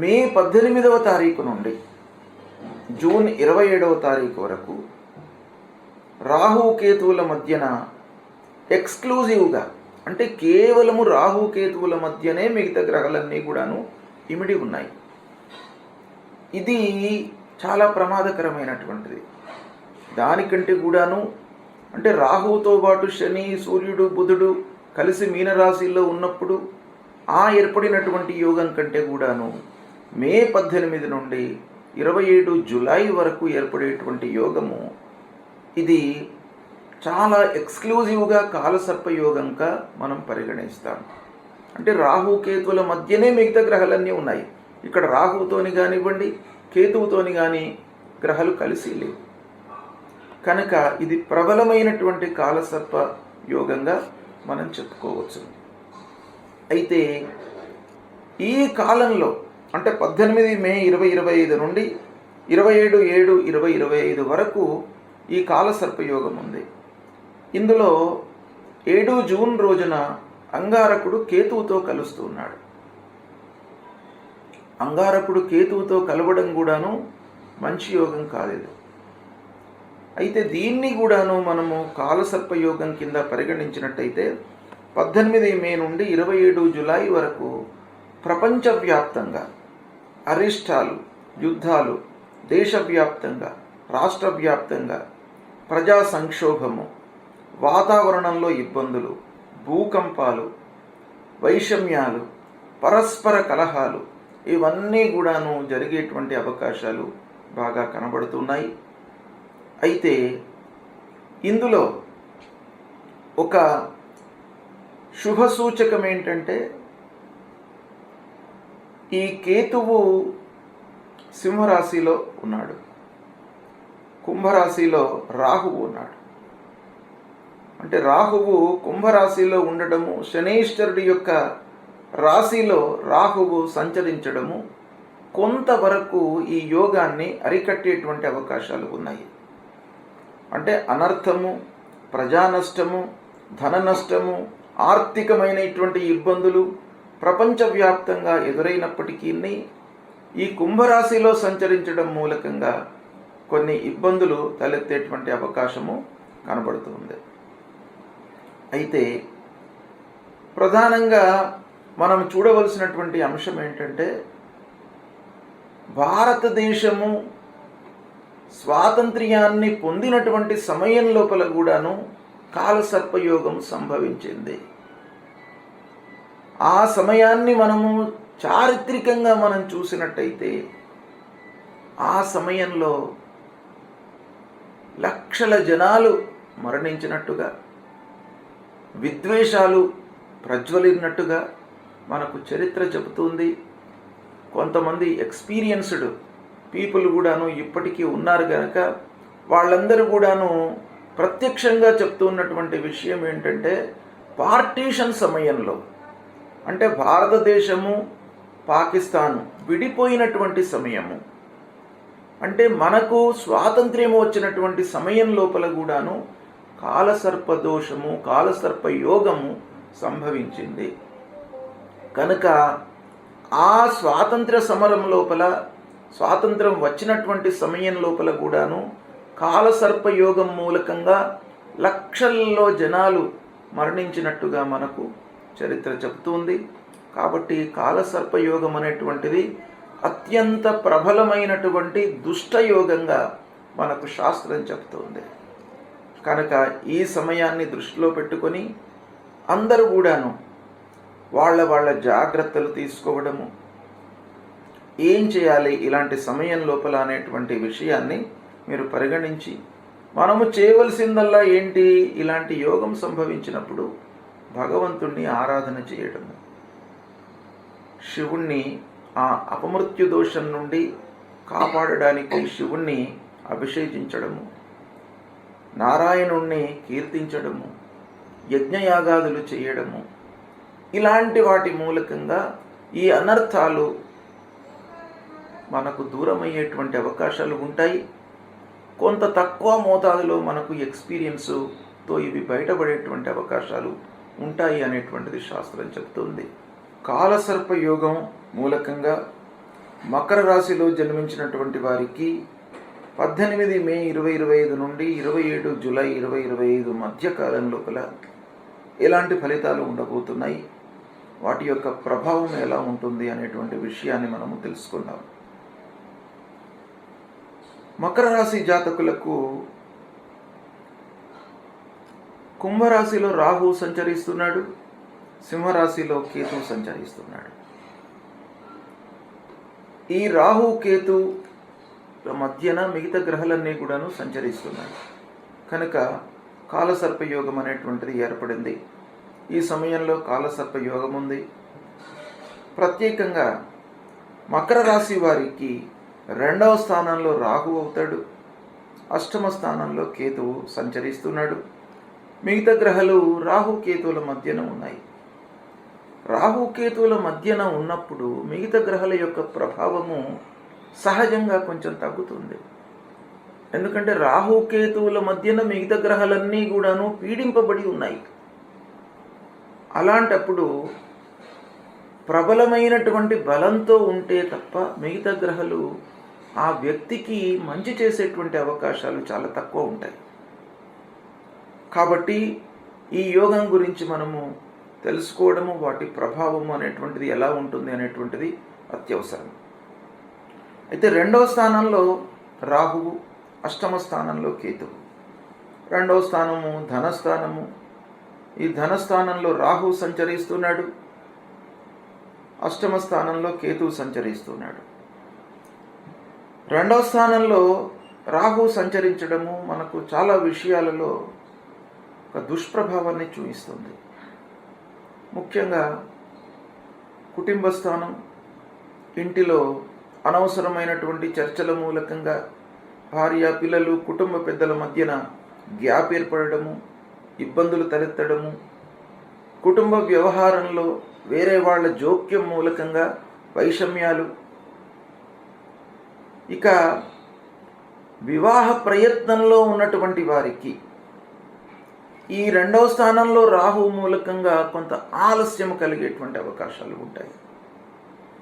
మే పద్దెనిమిదవ తారీఖు నుండి జూన్ ఇరవై ఏడవ తారీఖు వరకు రాహు కేతువుల మధ్యన ఎక్స్క్లూజివ్గా అంటే కేవలము రాహు కేతువుల మధ్యనే మిగతా గ్రహాలన్నీ కూడాను ఇమిడి ఉన్నాయి. ఇది చాలా ప్రమాదకరమైనటువంటిది. దానికంటే కూడాను అంటే రాహువుతో పాటు శని సూర్యుడు బుధుడు కలిసి మీనరాశిలో ఉన్నప్పుడు ఆ ఏర్పడినటువంటి యోగం కంటే కూడాను మే పద్దెనిమిది నుండి ఇరవై ఏడు జులై వరకు ఏర్పడేటువంటి యోగము ఇది చాలా ఎక్స్క్లూజివ్గా కాలసర్ప యోగంగా మనం పరిగణిస్తాం. అంటే రాహు కేతువుల మధ్యనే మిగతా గ్రహాలన్నీ ఉన్నాయి. ఇక్కడ రాహుతోని కానివ్వండి కేతువుతోని కానీ గ్రహాలు కలిసి లేవు. కనుక ఇది ప్రబలమైనటువంటి కాలసర్ప యోగంగా మనం చెప్పుకోవచ్చు. అయితే ఈ కాలంలో అంటే పద్దెనిమిది మే ఇరవై ఇరవై ఐదు నుండి ఇరవై ఏడు ఏడు ఇరవై ఇరవై ఐదు వరకు ఈ కాలసర్పయోగం ఉంది. ఇందులో ఏడు జూన్ రోజున అంగారకుడు కేతువుతో కలుస్తున్నాడు అంగారకుడు కేతువుతో కలవడం కూడాను మంచి యోగం కాలేదు అయితే దీన్ని కూడాను మనము కాలసర్పయోగం కింద పరిగణించినట్టయితే పద్దెనిమిది మే నుండి ఇరవై ఏడు జులై వరకు ప్రపంచవ్యాప్తంగా అరిష్టాలు యుద్ధాలు దేశవ్యాప్తంగా రాష్ట్ర వ్యాప్తంగా ప్రజా సంక్షోభము వాతావరణంలో ఇబ్బందులు భూకంపాలు వైషమ్యాలు పరస్పర కలహాలు ఇవన్నీ కూడాను జరిగేటువంటి అవకాశాలు బాగా కనబడుతున్నాయి. అయితే ఇందులో ఒక శుభ సూచకం ఏంటంటే ఈ కేతువు సింహరాశిలో ఉన్నాడు. కుంభరాశిలో రాహువు ఉన్నాడు. అంటే రాహువు కుంభరాశిలో ఉండడము శనీశ్వరుడి యొక్క రాశిలో రాహువు సంచరించడము కొంతవరకు ఈ యోగాన్ని అరికట్టేటువంటి అవకాశాలు ఉన్నాయి. అంటే అనర్థము ప్రజా నష్టము ధన నష్టము ఆర్థికమైనటువంటి ఇబ్బందులు ప్రపంచవ్యాప్తంగా ఎదురైనప్పటికీ ఈ కుంభరాశిలో సంచరించడం మూలకంగా కొన్ని ఇబ్బందులు తలెత్తేటువంటి అవకాశము కనబడుతుంది. అయితే ప్రధానంగా మనం చూడవలసినటువంటి అంశం ఏంటంటే భారతదేశము స్వాతంత్ర్యాన్ని పొందినటువంటి సమయం లోపల కూడాను కాలసర్పయోగం సంభవించింది. ఆ సమయాన్ని మనము చారిత్రికంగా మనం చూసినట్టయితే ఆ సమయంలో లక్షల జనాలు మరణించినట్టుగా విద్వేషాలు ప్రజ్వలినట్టుగా మనకు చరిత్ర చెబుతుంది. కొంతమంది ఎక్స్పీరియన్స్డ్ పీపుల్ కూడాను ఇప్పటికీ ఉన్నారు కనుక వాళ్ళందరూ కూడాను ప్రత్యక్షంగా చెప్తున్నటువంటి విషయం ఏంటంటే పార్టీషన్ సమయంలో అంటే భారతదేశము పాకిస్తాను విడిపోయినటువంటి సమయము. అంటే మనకు స్వాతంత్ర్యం వచ్చినటువంటి సమయం లోపల కూడాను కాలసర్ప దోషము కాలసర్ప యోగము సంభవించింది. కనుక ఆ స్వాతంత్ర సమరం లోపల స్వాతంత్రం వచ్చినటువంటి సమయం లోపల కూడాను కాలసర్ప యోగం మూలకంగా లక్షల్లో జనాలు మరణించినట్టుగా మనకు చరిత్ర చెబుతుంది. కాబట్టి కాలసర్పయోగం అనేటువంటిది అత్యంత ప్రబలమైనటువంటి దుష్టయోగంగా మనకు శాస్త్రం చెప్తుంది కనుక ఈ సమయాన్ని దృష్టిలో పెట్టుకొని అందరూ కూడాను వాళ్ళ వాళ్ళ జాగ్రత్తలు తీసుకోవడము ఏం చేయాలి ఇలాంటి సమయం లోపల అనేటువంటి విషయాన్ని మీరు పరిగణించి మనము చేయవలసిందల్లా ఏంటి ఇలాంటి యోగం సంభవించినప్పుడు భగవంతుణ్ణి ఆరాధన చేయడము. శివుణ్ణి ఆ అపమృత్యు దోషం నుండి కాపాడడానికి శివుణ్ణి అభిషేకించడము. నారాయణుణ్ణి కీర్తించడము. యజ్ఞయాగాదులు చేయడము. ఇలాంటి వాటి మూలకంగా ఈ అనర్థాలు మనకు దూరమయ్యేటువంటి అవకాశాలు ఉంటాయి. కొంత తక్కువ మోతాదులో మనకు ఎక్స్పీరియన్సుతో ఇవి బయటపడేటువంటి అవకాశాలు ఉంటాయి అనేటువంటిది శాస్త్రం చెప్తుంది. కాలసర్ప యోగం మూలకంగా మకర రాశిలో జన్మించినటువంటి వారికి పద్దెనిమిది మే ఇరవై ఇరవై ఐదు నుండి ఇరవై ఏడు జూలై ఇరవై ఇరవై ఐదు మధ్యకాలం లోపల ఎలాంటి ఫలితాలు ఉండబోతున్నాయి? వాటి యొక్క ప్రభావం ఎలా ఉంటుంది అనేటువంటి విషయాన్ని మనము తెలుసుకుందాం. మకర రాశి జాతకులకు కుంభరాశిలో రాహు సంచరిస్తున్నాడు సింహరాశిలో కేతు సంచరిస్తున్నాడు. ఈ రాహు కేతు మధ్యన మిగతా గ్రహాలన్నీ కూడాను సంచరిస్తున్నాయి. కనుక కాలసర్పయోగం అనేటువంటిది ఏర్పడింది. ఈ సమయంలో కాలసర్పయోగం ఉంది. ప్రత్యేకంగా మకర రాశి వారికి రెండవ స్థానంలో రాహు అవుతాడు. అష్టమ స్థానంలో కేతువు సంచరిస్తున్నాడు. మిగతా గ్రహాలు రాహుకేతువుల మధ్యన ఉన్నాయి. రాహుకేతువుల మధ్యన ఉన్నప్పుడు మిగతా గ్రహాల యొక్క ప్రభావము సహజంగా కొంచెం తగ్గుతుంది. ఎందుకంటే రాహుకేతువుల మధ్యన మిగతా గ్రహాలన్నీ కూడాను పీడింపబడి ఉన్నాయి. అలాంటప్పుడు ప్రబలమైనటువంటి బలంతో ఉంటే తప్ప మిగతా గ్రహాలు ఆ వ్యక్తికి మంచి చేసేటువంటి అవకాశాలు చాలా తక్కువ ఉంటాయి. కాబట్టి ఈ యోగం గురించి మనము తెలుసుకోవడము వాటి ప్రభావము అనేటువంటిది ఎలా ఉంటుంది అనేటువంటిది అత్యవసరం. అయితే రెండవ స్థానంలో రాహువు అష్టమ స్థానంలో కేతువు. రెండవ స్థానము ధనస్థానము. ఈ ధనస్థానంలో రాహు సంచరిస్తున్నాడు. అష్టమ స్థానంలో కేతువు సంచరిస్తున్నాడు. రెండవ స్థానంలో రాహు సంచరించడము మనకు చాలా విషయాలలో ఒక దుష్ప్రభావాన్ని చూపిస్తుంది. ముఖ్యంగా కుటుంబ స్థానం ఇంటిలో అనవసరమైనటువంటి చర్చల మూలకంగా భార్య పిల్లలు కుటుంబ పెద్దల మధ్యన గ్యాప్ ఏర్పడము ఇబ్బందులు తలెత్తడము కుటుంబ వ్యవహారంలో వేరే వాళ్ళ జోక్యం మూలకంగా వైషమ్యాలు. ఇక వివాహ ప్రయత్నంలో ఉన్నటువంటి వారికి ఈ రెండవ స్థానంలో రాహు మూలకంగా కొంత ఆలస్యం కలిగేటువంటి అవకాశాలు ఉంటాయి.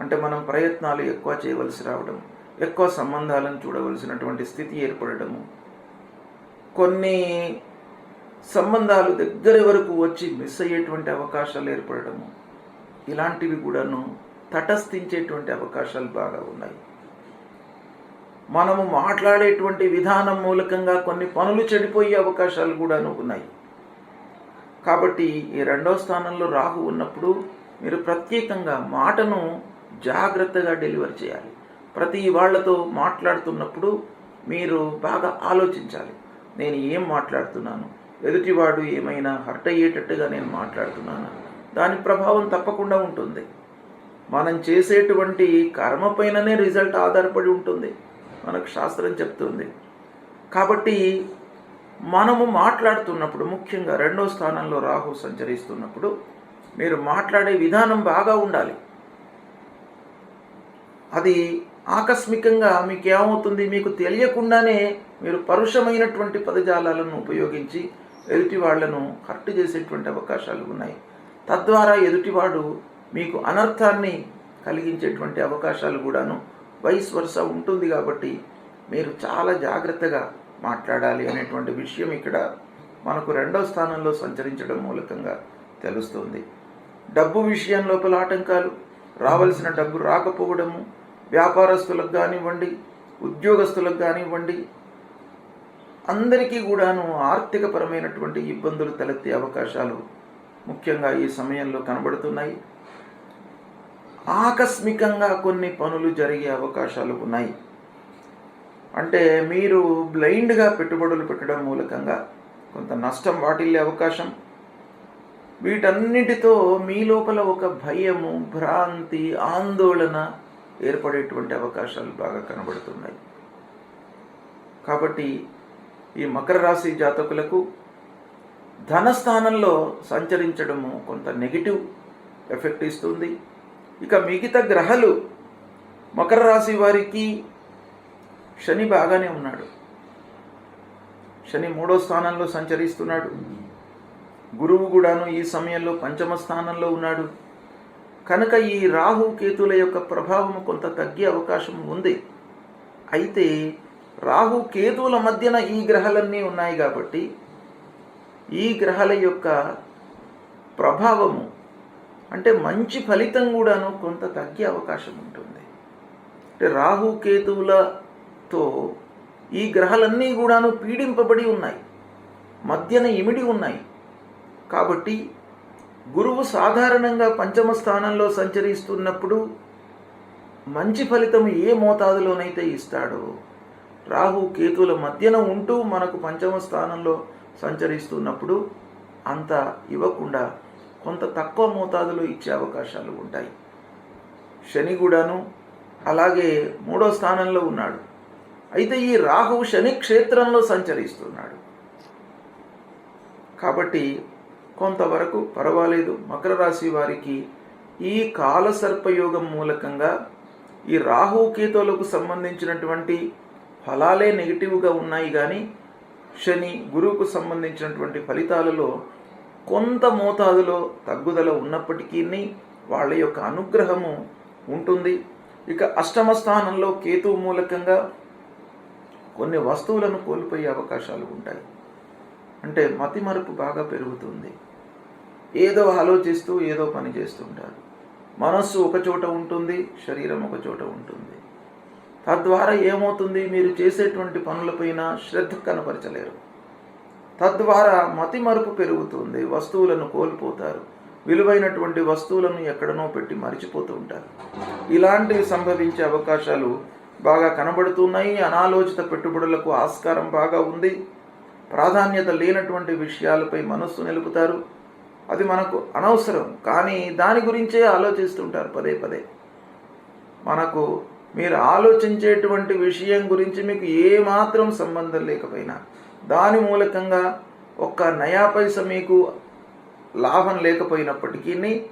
అంటే మనం ప్రయత్నాలు ఎక్కువ చేయవలసి రావడం ఎక్కువ సంబంధాలను చూడవలసినటువంటి స్థితి ఏర్పడటము కొన్ని సంబంధాలు దగ్గర వరకు వచ్చి మిస్ అయ్యేటువంటి అవకాశాలు ఏర్పడటము ఇలాంటివి కూడాను తటస్థించేటువంటి అవకాశాలు బాగా ఉన్నాయి. మనము మాట్లాడేటువంటి విధానం మూలకంగా కొన్ని పనులు చెడిపోయే అవకాశాలు కూడాను ఉన్నాయి. కాబట్టి ఈ రెండవ స్థానంలో రాహు ఉన్నప్పుడు మీరు ప్రత్యేకంగా మాటను జాగ్రత్తగా డెలివర్ చేయాలి. ప్రతి వాళ్ళతో మాట్లాడుతున్నప్పుడు మీరు బాగా ఆలోచించాలి. నేను ఏం మాట్లాడుతున్నాను? ఎదుటివాడు ఏమైనా హర్ట్ అయ్యేటట్టుగా నేను మాట్లాడుతున్నాను? దాని ప్రభావం తప్పకుండా ఉంటుంది. మనం చేసేటువంటి కర్మ పైననే రిజల్ట్ ఆధారపడి ఉంటుంది. మనకు శాస్త్రం చెప్తుంది. కాబట్టి మనము మాట్లాడుతున్నప్పుడు ముఖ్యంగా రెండో స్థానంలో రాహు సంచరిస్తున్నప్పుడు మీరు మాట్లాడే విధానం బాగా ఉండాలి. అది ఆకస్మికంగా మీకు ఏమవుతుంది మీకు తెలియకుండానే మీరు పరుషమైనటువంటి పదజాలాలను ఉపయోగించి ఎదుటి వాళ్ళను హర్ట్ చేసేటువంటి అవకాశాలు ఉన్నాయి. తద్వారా ఎదుటివాడు మీకు అనర్థాన్ని కలిగించేటువంటి అవకాశాలు కూడాను వయస్ వరుస ఉంటుంది కాబట్టి మీరు చాలా జాగ్రత్తగా మాట్లాడాలి అనేటువంటి విషయం ఇక్కడ మనకు రెండవ స్థానంలో సంచరించడం మూలకంగా తెలుస్తుంది. డబ్బు విషయం లోపల ఆటంకాలు రావలసిన డబ్బు రాకపోవడము వ్యాపారస్తులకు కానివ్వండి ఉద్యోగస్తులకు కానివ్వండి అందరికీ కూడాను ఆర్థికపరమైనటువంటి ఇబ్బందులు తలెత్తే అవకాశాలు ముఖ్యంగా ఈ సమయంలో కనబడుతున్నాయి. ఆకస్మికంగా కొన్ని పనులు జరిగే అవకాశాలు ఉన్నాయి. అంటే మీరు బ్లైండ్గా పెట్టుబడులు పెట్టడం మూలకంగా కొంత నష్టం వాటిల్లే అవకాశం. వీటన్నిటితో మీ లోపల ఒక భయము భ్రాంతి ఆందోళన ఏర్పడేటువంటి అవకాశాలు బాగా కనబడుతున్నాయి. కాబట్టి ఈ మకర రాశి జాతకులకు ధనస్థానంలో సంచరించడము కొంత నెగిటివ్ ఎఫెక్ట్ ఇస్తుంది. ఇక మిగతా గ్రహాలు మకర రాశి వారికి శని బాగానే ఉన్నాడు. శని మూడో స్థానంలో సంచరిస్తున్నాడు. గురువు కూడాను ఈ సమయంలో పంచమ స్థానంలో ఉన్నాడు. కనుక ఈ రాహు కేతుల యొక్క ప్రభావం కొంత తగ్గే అవకాశం ఉంది. అయితే రాహు కేతువుల మధ్యన ఈ గ్రహాలన్నీ ఉన్నాయి కాబట్టి ఈ గ్రహాల యొక్క ప్రభావము అంటే మంచి ఫలితం కూడాను కొంత తగ్గే అవకాశం ఉంటుంది. అంటే రాహు తో ఈ గ్రహాలన్నీ కూడాను పీడింపబడి ఉన్నాయి. మధ్యన ఇమిడి ఉన్నాయి. కాబట్టి గురువు సాధారణంగా పంచమ స్థానంలో సంచరిస్తున్నప్పుడు మంచి ఫలితం ఏ మోతాదులోనైతే ఇస్తాడో రాహు కేతుల మధ్యన ఉంటూ మనకు పంచమ స్థానంలో సంచరిస్తున్నప్పుడు అంత ఇవ్వకుండా కొంత తక్కువ మోతాదులో ఇచ్చే అవకాశాలు ఉంటాయి. శని కూడాను అలాగే మూడో స్థానంలో ఉన్నాడు. అయితే ఈ రాహు శని క్షేత్రంలో సంచరిస్తున్నాడు. కాబట్టి కొంతవరకు పర్వాలేదు. మకర రాశి వారికి ఈ కాలసర్పయోగం మూలకంగా ఈ రాహు కేతువులకు సంబంధించినటువంటి ఫలాలే నెగిటివ్గా ఉన్నాయి కానీ శని గురువుకు సంబంధించినటువంటి ఫలితాలలో కొంత మోతాదులో తగ్గుదల ఉన్నప్పటికీ వాళ్ళ యొక్క అనుగ్రహము ఉంటుంది. ఇక అష్టమ స్థానంలో కేతువు మూలకంగా కొన్ని వస్తువులను కోల్పోయే అవకాశాలు ఉంటాయి. అంటే మతిమరుపు బాగా పెరుగుతుంది. ఏదో ఆలోచిస్తూ ఏదో పని చేస్తుంటారు. మనస్సు ఒక చోట ఉంటుంది శరీరం ఒక చోట ఉంటుంది. తద్వారా ఏమవుతుంది? మీరు చేసేటువంటి పనులపైన శ్రద్ధ కనపరచలేరు. తద్వారా మతిమరుపు పెరుగుతుంది వస్తువులను కోల్పోతారు. విలువైనటువంటి వస్తువులను ఎక్కడనో పెట్టి మరిచిపోతూ ఉంటారు. ఇలాంటివి సంభవించే అవకాశాలు బాగా కనబడుతున్నాయి. అనాలోచిత పెట్టుబడులకు ఆస్కారం బాగా ఉంది. ప్రాధాన్యత లేనటువంటి విషయాలపై మనస్సు నిలుపుతారు. అది మనకు అనవసరం. కానీ దాని గురించే ఆలోచిస్తుంటారు పదే పదే. మనకు మీరు ఆలోచించేటువంటి విషయం గురించి మీకు ఏమాత్రం సంబంధం లేకపోయినా దాని మూలకంగా ఒక్క నయా పైస మీకు లాభం లేకపోయినప్పటికీ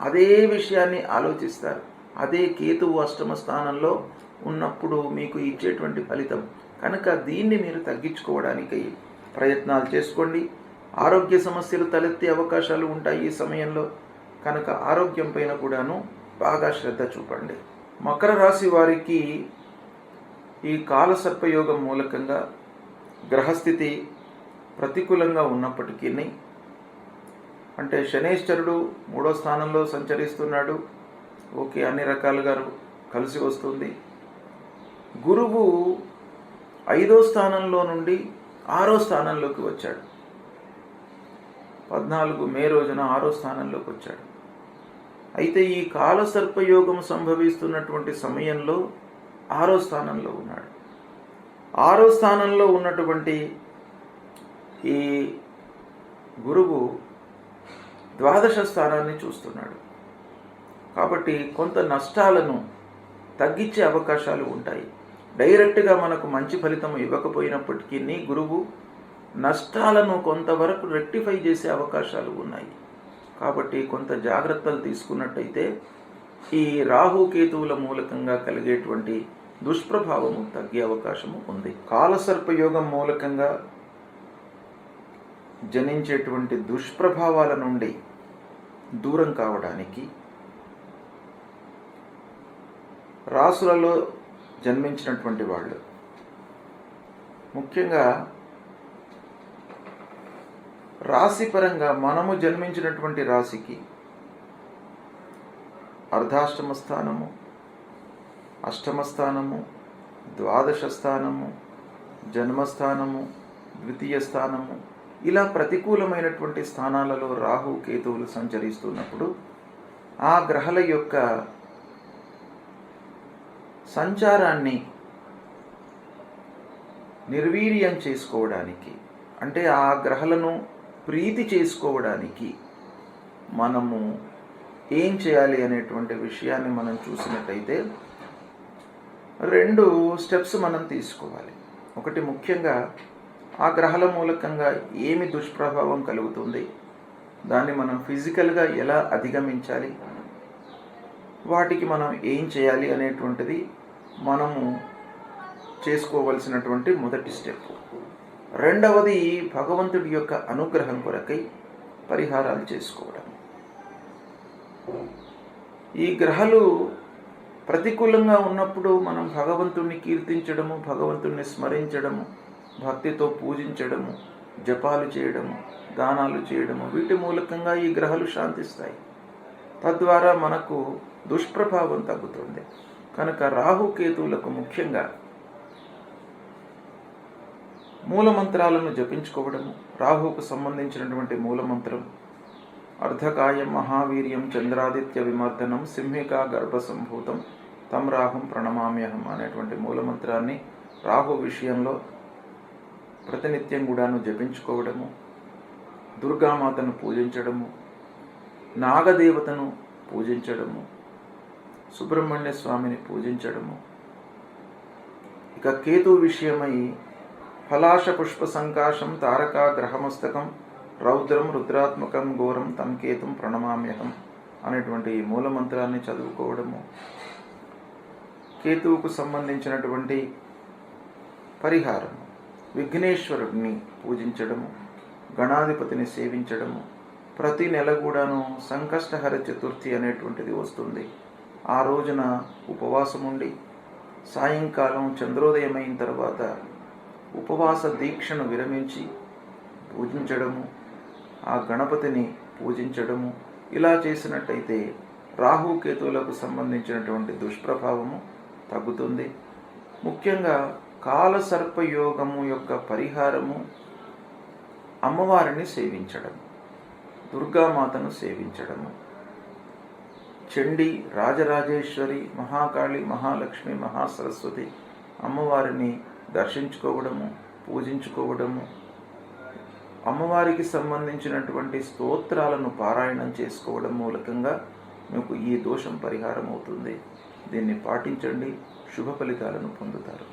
అదే విషయాన్ని ఆలోచిస్తారు. అదే కేతువు అష్టమ స్థానంలో ఉన్నప్పుడు మీకు ఇచ్చేటువంటి ఫలితం. కనుక దీన్ని మీరు తగ్గించుకోవడానికి ప్రయత్నాలు చేసుకోండి. ఆరోగ్య సమస్యలు తలెత్తే అవకాశాలు ఉంటాయి ఈ సమయంలో. కనుక ఆరోగ్యం పైన కూడాను బాగా శ్రద్ధ చూపండి. మకర రాశి వారికి ఈ కాలసర్పయోగం మూలకంగా గ్రహస్థితి ప్రతికూలంగా ఉన్నప్పటికీ అంటే శనేశ్వరుడు మూడో స్థానంలో సంచరిస్తున్నాడు. ఓకే అన్ని రకాలుగా కలిసి వస్తుంది. గురువు ఐదో స్థానంలో నుండి ఆరో స్థానంలోకి వచ్చాడు. పద్నాలుగు మే రోజున ఆరో స్థానంలోకి వచ్చాడు. అయితే ఈ కాలసర్పయోగం సంభవిస్తున్నటువంటి సమయంలో ఆరో స్థానంలో ఉన్నాడు. ఆరో స్థానంలో ఉన్నటువంటి ఈ గురువు ద్వాదశ స్థానాన్ని చూస్తున్నాడు. కాబట్టి కొంత నష్టాలను తగ్గించే అవకాశాలు ఉంటాయి. డైరెక్ట్గా మనకు మంచి ఫలితం ఇవ్వకపోయినప్పటికీ గురువు నష్టాలను కొంతవరకు రెక్టిఫై చేసే అవకాశాలు ఉన్నాయి. కాబట్టి కొంత జాగ్రత్తలు తీసుకున్నట్టయితే ఈ రాహుకేతువుల మూలకంగా కలిగేటువంటి దుష్ప్రభావము తగ్గే అవకాశము ఉంది. కాలసర్పయోగం మూలకంగా జనించేటువంటి దుష్ప్రభావాల నుండి దూరం కావడానికి రాసులలో జన్మించినటువంటి వాళ్ళు. ముఖ్యంగా రాశిపరంగా మనము జన్మించినటువంటి రాశికి అర్ధాష్టమ స్థానము అష్టమ స్థానము ద్వాదశ స్థానము జన్మస్థానము ద్వితీయ స్థానము ఇలా ప్రతికూలమైనటువంటి స్థానాలలో రాహు కేతువులు సంచరిస్తున్నప్పుడు ఆ గ్రహాల యొక్క సంచారాన్ని నిర్వీర్యం చేసుకోవడానికి అంటే ఆ గ్రహాలను ప్రీతి చేసుకోవడానికి మనము ఏం చేయాలి అనేటువంటి విషయాన్ని మనం చూసినట్టయితే రెండు స్టెప్స్ మనం తీసుకోవాలి. ఒకటి ముఖ్యంగా ఆ గ్రహాల మూలకంగా ఏమి దుష్ప్రభావం కలుగుతుంది దాన్ని మనం ఫిజికల్గా ఎలా అధిగమించాలి వాటికి మనం ఏం చేయాలి అనేటువంటిది మనము చేసుకోవలసినటువంటి మొదటి స్టెప్ రెండవది భగవంతుడి యొక్క అనుగ్రహం కొరకై పరిహారాలు చేసుకోవడం. ఈ గ్రహాలు ప్రతికూలంగా ఉన్నప్పుడు మనం భగవంతుణ్ణి కీర్తించడము భగవంతుణ్ణి స్మరించడము భక్తితో పూజించడము జపాలు చేయడము దానాలు చేయడము వీటి మూలకంగా ఈ గ్రహాలు శాంతిస్తాయి. తద్వారా మనకు దుష్ప్రభావం తగ్గుతుంది. కనుక రాహుకేతువులకు ముఖ్యంగా మూలమంత్రాలను జపించుకోవడము రాహుకు సంబంధించినటువంటి మూలమంత్రం అర్ధకాయం మహావీర్యం చంద్రాదిత్య విమర్దనం సింహికా గర్భ సంభూతం తం రాహుం ప్రణమామ్యహం అనేటువంటి మూలమంత్రాన్ని రాహు విషయంలో ప్రతినిత్యం కూడాను జపించుకోవడము దుర్గామాతను పూజించడము నాగదేవతను పూజించడము సుబ్రహ్మణ్య స్వామిని పూజించడము. ఇక కేతు విషయమై ఫలాశ పుష్ప సంకాశం తారకా గ్రహమస్తకం రౌద్రం రుద్రాత్మకం ఘోరం తం కేతుం ప్రణమామ్యహం అనేటువంటి ఈ మూలమంత్రాన్ని చదువుకోవడము. కేతువుకు సంబంధించినటువంటి పరిహారము. విఘ్నేశ్వరుడిని పూజించడము. గణాధిపతిని సేవించడము. ప్రతి నెల కూడాను సంకష్టహర చతుర్థి అనేటువంటిది వస్తుంది. ఆ రోజున ఉపవాసం ఉండి సాయంకాలం చంద్రోదయమైన తర్వాత ఉపవాస దీక్షను విరమించి పూజించడము ఆ గణపతిని పూజించడము ఇలా చేసినట్టయితే రాహుకేతువులకు సంబంధించినటువంటి దుష్ప్రభావము తగ్గుతుంది. ముఖ్యంగా కాలసర్పయోగము యొక్క పరిహారము అమ్మవారిని సేవించడం దుర్గామాతను సేవించడము. చండి రాజరాజేశ్వరి మహాకాళి మహాలక్ష్మి మహాసరస్వతి అమ్మవారిని దర్శించుకోవడము పూజించుకోవడము అమ్మవారికి సంబంధించినటువంటి స్తోత్రాలను పారాయణం చేసుకోవడం మూలకంగా మీకు ఈ దోషం పరిహారం అవుతుంది దీన్ని పాటించండి శుభ ఫలితాలను పొందుతారు.